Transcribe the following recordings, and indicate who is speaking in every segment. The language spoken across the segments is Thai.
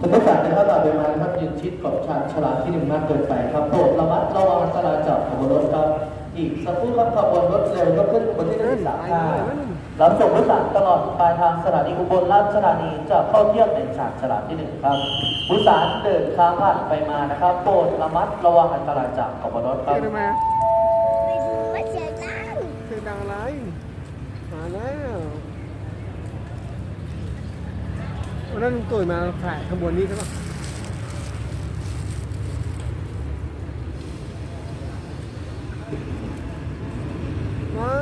Speaker 1: ถ้าต่อไปมานะครับยืนชิดกับชานฉลากที่หนึ่งมากเกินไปครับโปรดระมัดระวังอันตรายจากขบวนรถครับ อีกสักครู่ครับขบวนรถเร็วยกขึ้นขบวนที่หนึ่งสามห้ารับส่งผู้โดยสารตลอดปลายทางสถานีอุบลราชธานีจะเข้าเทียบในฉากฉลากที่หนึ่งครับผู้โดยสารเดินข้ามผ่านไปมานะครับโปรดระมัดระวังอันตรายจากขบวนรถครับ
Speaker 2: เจอทำไมอะ
Speaker 3: ไม่เสียงดัง
Speaker 2: เสียงดังอะไรมาแล้ว วันนั้นลุงตุ๋ยมาถ่ายขบวนนี้ใช่ปะว้า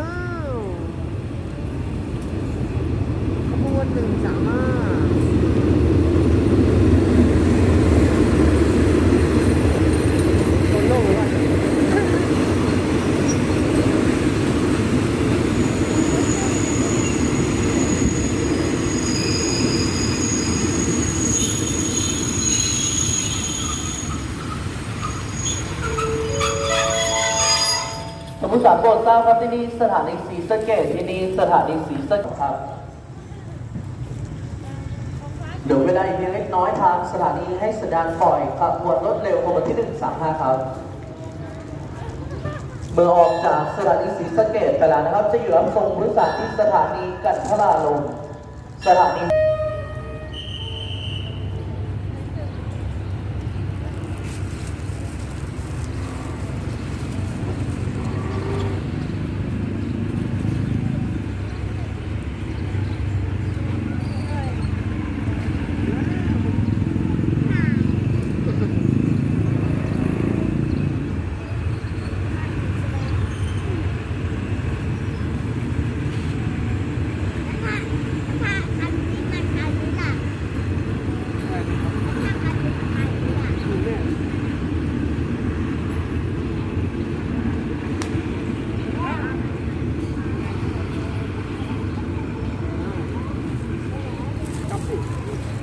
Speaker 2: วขบวนหนึ่งสามาคนโล่งเลยว่ะ
Speaker 1: สมุทรสาครทราบครับที่นี่สถานีศรีสะเกษที่นี่สถานีศรีสะเกษครับเดี๋ยวเวลาอีกเพียงเล็กน้อยทางสถานีให้สัญญาณปล่อยขบวนรถเร็วขบวนที่135ครับเมื่อออกจากสถานีศรีสะเกษไปแล้วนะครับ จะอยู่รับส่งผู้โดยสารที่สถานีกันทราลมสถานี Thank you.